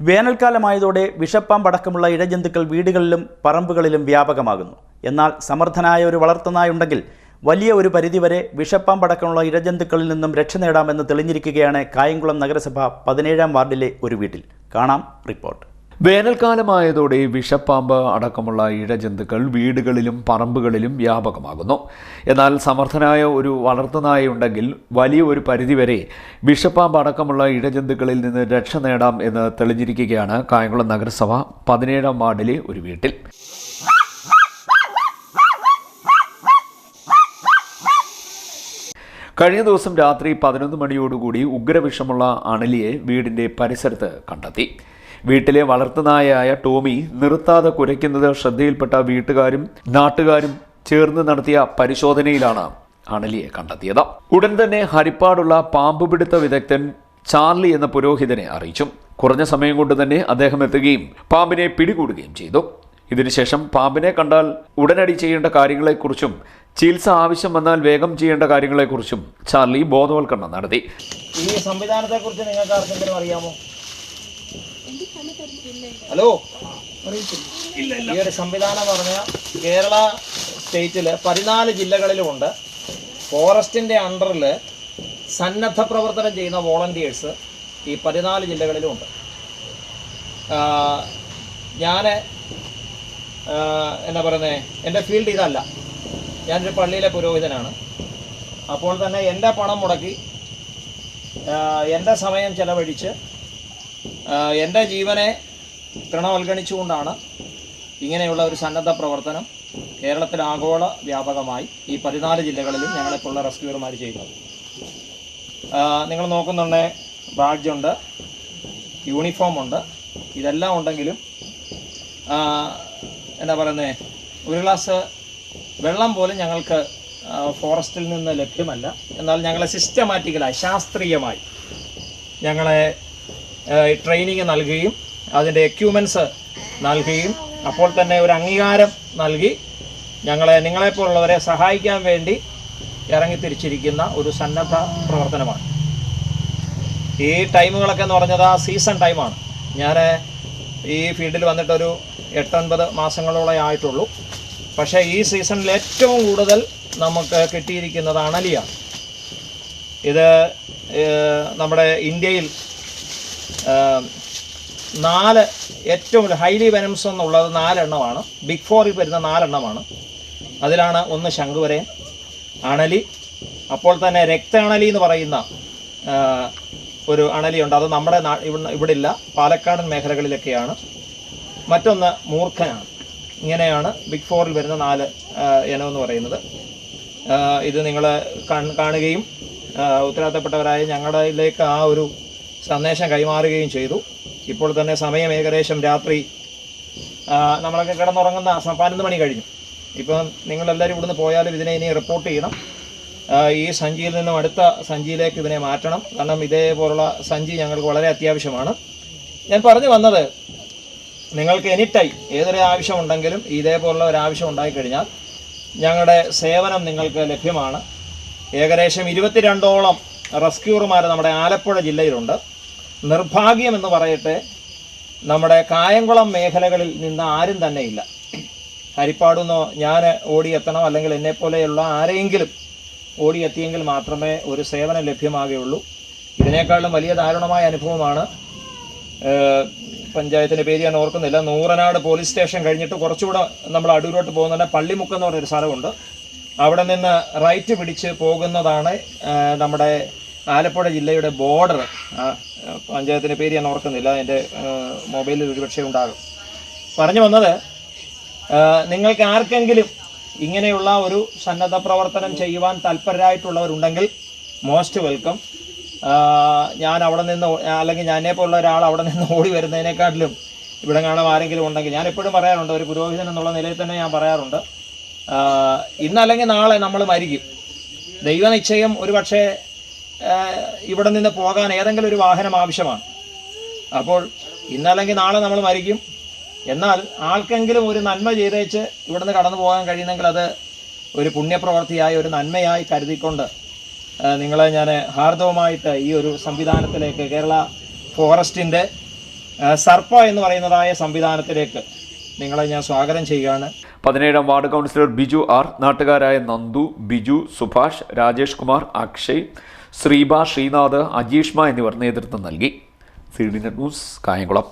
വേനൽക്കാലമായതോടെ വിഷപ്പാമ്പടക്കമുള്ള ഇഴജന്തുക്കൾ വീടുകളിലും പറമ്പുകളിലും വ്യാപകമാകുന്നു. എന്നാൽ സമർത്ഥനായ ഒരു വളർത്തുനായുണ്ടെങ്കിൽ വലിയ ഒരു പരിധിവരെ വിഷപ്പാമ്പടക്കമുള്ള ഇഴജന്തുക്കളിൽ നിന്നും രക്ഷ നേടാമെന്ന് തെളിഞ്ഞിരിക്കുകയാണ് കായംകുളം നഗരസഭ പതിനേഴാം വാർഡിലെ ഒരു വീട്ടിൽ. കാണാം റിപ്പോർട്ട്. വേനൽക്കാലമായതോടെ വിഷപ്പാമ്പ് അടക്കമുള്ള ഇഴജന്തുക്കൾ വീടുകളിലും പറമ്പുകളിലും വ്യാപകമാകുന്നു. എന്നാൽ സമർത്ഥനായ ഒരു വളർത്തുനായുണ്ടെങ്കിൽ വലിയ ഒരു പരിധിവരെ വിഷപ്പാമ്പ് അടക്കമുള്ള ഇഴജന്തുക്കളിൽ നിന്ന് രക്ഷ നേടാം എന്ന് തെളിഞ്ഞിരിക്കുകയാണ് കായംകുളം നഗരസഭ പതിനേഴാം വാർഡിലെ ഒരു വീട്ടിൽ. കഴിഞ്ഞ ദിവസം രാത്രി പതിനൊന്ന് മണിയോടുകൂടി ഉഗ്രവിഷമുള്ള അണലിയെ വീടിന്റെ പരിസരത്ത് കണ്ടെത്തി. വീട്ടിലെ വളർത്തുനായായ ടോമി നിർത്താതെ കുരയ്ക്കുന്നത് ശ്രദ്ധയിൽപ്പെട്ട വീട്ടുകാരും നാട്ടുകാരും ചേർന്ന് നടത്തിയ പരിശോധനയിലാണ് അണലിയെ കണ്ടെത്തിയത്. ഉടൻ തന്നെ ഹരിപ്പാടുള്ള പാമ്പുപിടുത്ത വിദഗ്ധൻ ചാർലി എന്ന പുരോഹിതനെ അറിയിച്ചു. കുറഞ്ഞ സമയം കൊണ്ട് തന്നെ അദ്ദേഹം എത്തുകയും പാമ്പിനെ പിടികൂടുകയും ചെയ്തു. ഇതിനുശേഷം പാമ്പിനെ കണ്ടാൽ ഉടനടി ചെയ്യേണ്ട കാര്യങ്ങളെക്കുറിച്ചും ചികിത്സ ആവശ്യം വന്നാൽ വേഗം ചെയ്യേണ്ട കാര്യങ്ങളെക്കുറിച്ചും ചാർലി ബോധവൽക്കരണം നടത്തി. ഈ സംവിധാനത്തെക്കുറിച്ച് നിങ്ങൾക്ക് ആർക്കെങ്കിലും അറിയാമോ? ഹലോ? ഈ ഒരു സംവിധാനം എന്ന് പറഞ്ഞാൽ കേരള സ്റ്റേറ്റിൽ പതിനാല് ജില്ലകളിലുമുണ്ട്. ഫോറസ്റ്റിന്റെ അണ്ടറിൽ സന്നദ്ധ പ്രവർത്തനം ചെയ്യുന്ന വോളണ്ടിയേഴ്സ് ഈ പതിനാല് ജില്ലകളിലുമുണ്ട്. ഞാൻ എന്താ പറയുന്നത് എന്റെ ഫീൽഡ് ഇതല്ല. ഞാനൊരു പള്ളിയിലെ പുരോഹിതനാണ്. അപ്പോൾ തന്നെ എന്റെ പണം മുടക്കി എന്റെ സമയം ചിലവഴിച്ച് എന്റെ ജീവനെ തൃണവൽഗണിച്ചുകൊണ്ടാണ് ഇങ്ങനെയുള്ള ഒരു സന്നദ്ധ പ്രവർത്തനം കേരളത്തിൽ ആഗോള വ്യാപകമായി ഈ പതിനാല് ജില്ലകളിലും ഞങ്ങളെപ്പോലുള്ള റെസ്ക്യൂർമാർ ചെയ്യുന്നത്. നിങ്ങൾ നോക്കുന്നുണ്ട് ബാഡ്ജുണ്ട് യൂണിഫോം ഉണ്ട് ഇതെല്ലാം ഉണ്ടെങ്കിലും എന്താ പറയുന്നത് ഒരു ഗ്ലാസ് വെള്ളം പോലും ഞങ്ങൾക്ക് ഫോറസ്റ്റിൽ നിന്ന് ലഭ്യമല്ല. എന്നാൽ ഞങ്ങളെ സിസ്റ്റമാറ്റിക്കലായി ശാസ്ത്രീയമായി ഞങ്ങളെ ട്രെയിനിങ് നൽകുകയും അതിന്റെ എക്യൂപ്മെൻസ് നൽകുകയും അപ്പോൾ തന്നെ ഒരു അംഗീകാരം നൽകി ഞങ്ങളെ നിങ്ങളെപ്പോലുള്ളവരെ സഹായിക്കാൻ വേണ്ടി ഇറങ്ങിത്തിരിച്ചിരിക്കുന്ന ഒരു സന്നദ്ധ പ്രവർത്തനമാണ്. ഈ ടൈമുകളൊക്കെ എന്ന് പറഞ്ഞത് ആ സീസൺ ടൈമാണ്. ഞാൻ ഈ ഫീൽഡിൽ വന്നിട്ടൊരു എട്ടൊൻപത് മാസങ്ങളോളം ആയിട്ടുള്ളൂ. പക്ഷേ ഈ സീസണിൽ ഏറ്റവും കൂടുതൽ നമുക്ക് കിട്ടിയിരിക്കുന്നത് അണലിയാണ്. ഇത് നമ്മുടെ ഇന്ത്യയിൽ നാല് ഏറ്റവും ഹൈലി വെനംസ് എന്നുള്ളത് നാലെണ്ണമാണ്. ബിഗ് ഫോറിൽ വരുന്ന നാലെണ്ണമാണ്. അതിലാണ് ഒന്ന് ശംഖുവരയൻ അണലി അപ്പോൾ തന്നെ രക്താണലി എന്ന് പറയുന്ന ഒരു അണലിയുണ്ട്. അത് നമ്മുടെ ഇവിടെ ഇല്ല പാലക്കാടൻ മേഖലകളിലൊക്കെയാണ്. മറ്റൊന്ന് മൂർഖനാണ്. ഇങ്ങനെയാണ് ബിഗ് ഫോറിൽ വരുന്ന നാല് ഇനം എന്ന് പറയുന്നത്. ഇത് നിങ്ങൾ കാണുകയും ഉത്തരവാദിത്തപ്പെട്ടവരായ ഞങ്ങളിലേക്ക് ആ ഒരു സന്ദേശം കൈമാറുകയും ചെയ്തു. ഇപ്പോൾ തന്നെ സമയം ഏകദേശം രാത്രി നമ്മളൊക്കെ കിടന്നുറങ്ങുന്ന പതിനൊന്ന് മണി കഴിഞ്ഞു. ഇപ്പം നിങ്ങളെല്ലാവരും ഇവിടുന്ന് പോയാലും ഇതിനെ ഇനി റിപ്പോർട്ട് ചെയ്യണം. ഈ സഞ്ചിയിൽ നിന്നും അടുത്ത സഞ്ചിയിലേക്ക് ഇതിനെ മാറ്റണം. കാരണം ഇതേപോലുള്ള സഞ്ചി ഞങ്ങൾക്ക് വളരെ അത്യാവശ്യമാണ്. ഞാൻ പറഞ്ഞു വന്നത് നിങ്ങൾക്ക് എനി ടൈം ഏതൊരു ആവശ്യമുണ്ടെങ്കിലും ഇതേപോലുള്ള ഒരു ആവശ്യം ഉണ്ടായിക്കഴിഞ്ഞാൽ ഞങ്ങളുടെ സേവനം നിങ്ങൾക്ക് ലഭ്യമാണ്. ഏകദേശം ഇരുപത്തിരണ്ടോളം റെസ്ക്യൂർമാർ നമ്മുടെ ആലപ്പുഴ ജില്ലയിലുണ്ട്. നിർഭാഗ്യം എന്ന് പറയട്ടെ നമ്മുടെ കായംകുളം മേഖലകളിൽ നിന്ന് ആരും തന്നെ ഇല്ല. ഹരിപ്പാടുന്നോ ഞാൻ ഓടിയെത്തണം അല്ലെങ്കിൽ എന്നെപ്പോലെയുള്ള ആരെങ്കിലും ഓടിയെത്തിയെങ്കിൽ മാത്രമേ ഒരു സേവനം ലഭ്യമാകുകയുള്ളൂ. ഇതിനേക്കാളും വലിയ ദാരുണമായ അനുഭവമാണ്. പഞ്ചായത്തിന്റെ പേര് ഞാൻ ഓർക്കുന്നില്ല. നൂറനാട് പോലീസ് സ്റ്റേഷൻ കഴിഞ്ഞിട്ട് കുറച്ചുകൂടെ നമ്മൾ അടൂരോട്ട് പോകുന്നുണ്ട്. പള്ളിമുക്ക് എന്ന് പറഞ്ഞൊരു സ്ഥലമുണ്ട്. അവിടെ നിന്ന് റൈറ്റ് പിടിച്ച് പോകുന്നതാണ് നമ്മുടെ ആലപ്പുഴ ജില്ലയുടെ ബോർഡർ പഞ്ചായത്തിന്റെ പേര് ഞാൻ ഓർക്കുന്നില്ല എന്റെ മൊബൈലിൽ ഒരുപക്ഷെ ഉണ്ടാകും. പറഞ്ഞു വന്നത് നിങ്ങൾക്ക് ആർക്കെങ്കിലും ഇങ്ങനെയുള്ള ഒരു സന്നദ്ധ പ്രവർത്തനം ചെയ്യുവാൻ താല്പര്യരായിട്ടുള്ളവരുണ്ടെങ്കിൽ മോസ്റ്റ് വെൽക്കം ഞാൻ അവിടെ നിന്ന് അല്ലെങ്കിൽ ഞാനെ പോലുള്ള ഒരാൾ അവിടെ നിന്ന് ഓടി വരുന്നതിനേക്കാട്ടിലും ഇവിടെ കാണാൻ ആരെങ്കിലും ഉണ്ടെങ്കിൽ ഞാൻ എപ്പോഴും പറയാറുണ്ട് ഒരു പുരോഹിതൻ എന്നുള്ള നിലയിൽ തന്നെ ഞാൻ പറയാറുണ്ട്. ഇന്നല്ലെങ്കിൽ നാളെ നമ്മൾ മരിക്കും. ദൈവനിശ്ചയം ഒരു പക്ഷേ ഇവിടെ നിന്ന് പോകാൻ ഏതെങ്കിലും ഒരു വാഹനം ആവശ്യമാണ്. അപ്പോൾ ഇന്നല്ലെങ്കിൽ നാളെ നമ്മൾ മരിക്കും. എന്നാൽ ആൾക്കെങ്കിലും ഒരു നന്മ ചെയ്തേച്ച് ഇവിടുന്ന് കടന്നു പോകാൻ കഴിയുന്നെങ്കിൽ അത് ഒരു പുണ്യപ്രവർത്തിയായി ഒരു നന്മയായി കരുതിക്കൊണ്ട് നിങ്ങളെ ഞാൻ ഹാർദവമായിട്ട് ഈ ഒരു സംവിധാനത്തിലേക്ക് കേരള ഫോറസ്റ്റിന്റെ സർപ്പ എന്ന് പറയുന്നതായ സംവിധാനത്തിലേക്ക് നിങ്ങളെ ഞാൻ സ്വാഗതം ചെയ്യുകയാണ്. പതിനേഴാം വാർഡ് കൗൺസിലർ ബിജു ആർ നാട്ടുകാരായ നന്ദു ബിജു സുഭാഷ് രാജേഷ് കുമാർ അക്ഷയ് ശ്രീബ ശ്രീനാഥ് അജീഷ്മ എന്നിവർ നേതൃത്വം നൽകി. C D net news Kayamkulam.